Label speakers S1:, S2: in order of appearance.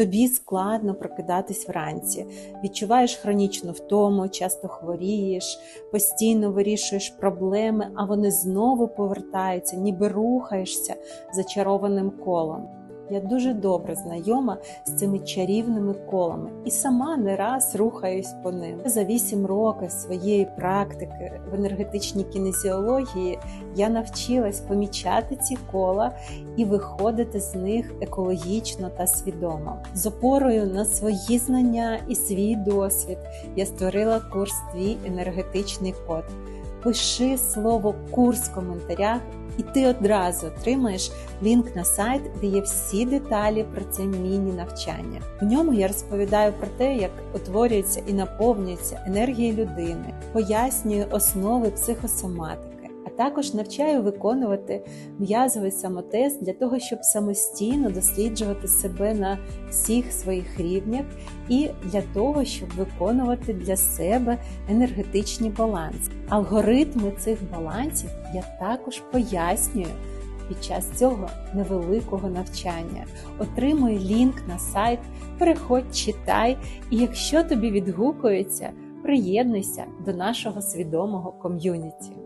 S1: Тобі складно прокидатись вранці, відчуваєш хронічну втому, часто хворієш, постійно вирішуєш проблеми, а вони знову повертаються, ніби рухаєшся зачарованим колом. Я дуже добре знайома з цими чарівними колами і сама не раз рухаюсь по ним. За вісім років своєї практики в енергетичній кінезіології я навчилась помічати ці кола і виходити з них екологічно та свідомо. З опорою на свої знання і свій досвід я створила курс Твій енергетичний код. Пиши слово курс в коментарях, і ти одразу отримаєш лінк на сайт, де є всі деталі про це міні-навчання. В ньому я розповідаю про те, як утворюється і наповнюється енергія людини, пояснюю основи психосоматики. Також навчаю виконувати м'язовий самотест для того, щоб самостійно досліджувати себе на всіх своїх рівнях, і для того, щоб виконувати для себе енергетичні баланси. Алгоритми цих балансів я також пояснюю під час цього невеликого навчання. Отримуй лінк на сайт, переходь, читай, і якщо тобі відгукується, приєднуйся до нашого свідомого ком'юніті.